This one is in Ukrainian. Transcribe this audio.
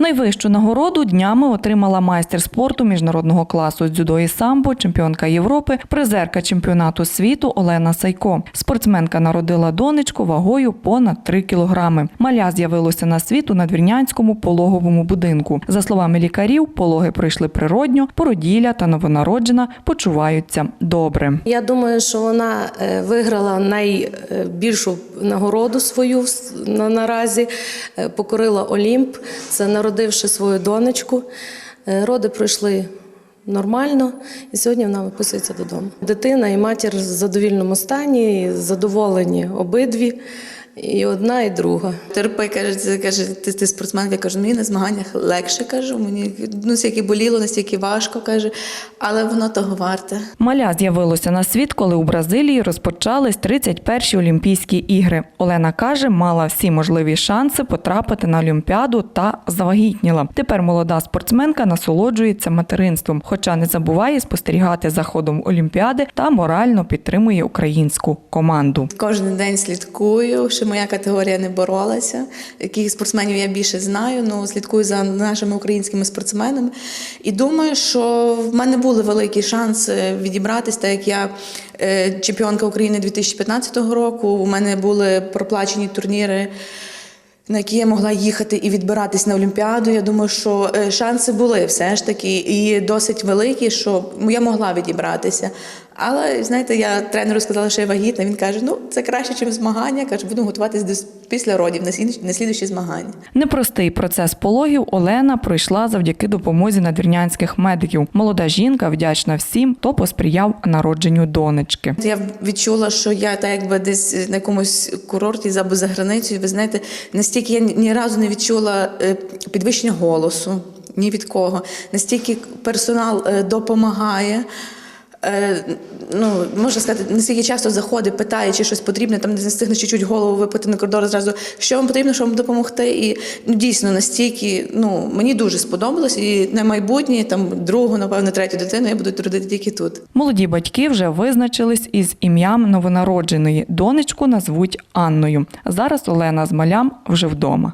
Найвищу нагороду днями отримала майстер спорту міжнародного класу дзюдо і самбо, чемпіонка Європи, призерка чемпіонату світу Олена Сайко. Спортсменка народила донечку вагою понад 3 кілограми. Маля з'явилося на світ у надвірнянському пологовому будинку. За словами лікарів, пологи пройшли природньо, породілля та новонароджена почуваються добре. Я думаю, що вона е, виграла найбільшу нагороду свою наразі, е, покорила Олімп, це народивши свою донечку. Е, Роди пройшли нормально, і сьогодні вона виписується додому. Дитина і матір в задовільному стані, задоволені обидві, і одна, і друга. Терпи, каже, каже, ти, ти спортсменка, я кажу, мені на змаганнях легше кажу, мені ну, стільки боліло, настільки важко, каже, але воно того варте. Маля з'явилося на світ, коли у Бразилії розпочались 31-ті Олімпійські ігри. Олена каже, мала всі можливі шанси потрапити на Олімпіаду та завагітніла. Тепер молода спортсменка насолоджується материнством, хоча не забуває спостерігати за ходом Олімпіади та морально підтримує українську команду. Кожен день слідкую, що моя категорія не боролася. Яких спортсменів я більше знаю, ну слідкую за нашими українськими спортсменами. І думаю, що в мене були великі шанси відібратись, так як я е, чемпіонка України 2015 року. У мене були проплачені турніри. На які я могла їхати і відбиратись на Олімпіаду. Я думаю, що е, шанси були все ж таки, і досить великі, що я могла відібратися. Але знаєте, я тренеру сказала, що я вагітна. Він каже: ну це краще, ніж змагання. каже, буду готуватись десь після родів на слід- на слідуючі змагання. Непростий процес пологів Олена пройшла завдяки допомозі надвірнянських медиків. Молода жінка вдячна всім, хто посприяв народженню донечки. Я відчула, що я так якби десь на якомусь курорті або за границею. Ви знаєте, настільки я ні- ні разу не відчула е, підвищення голосу ні від кого. Настільки персонал е, допомагає. Е, Ну, можна сказати, настільки часто заходить, питає, чи щось потрібно, там не встигнеш чуть-чуть голову випити на коридор зразу, що вам потрібно, що вам допомогти. І ну, дійсно настільки, ну мені дуже сподобалось. І на майбутнє, там другу, напевно, третю дитину я буду родити тільки тут. Молоді батьки вже визначились із ім'ям новонародженої. Донечку назвуть Анною. Зараз Олена з малям вже вдома.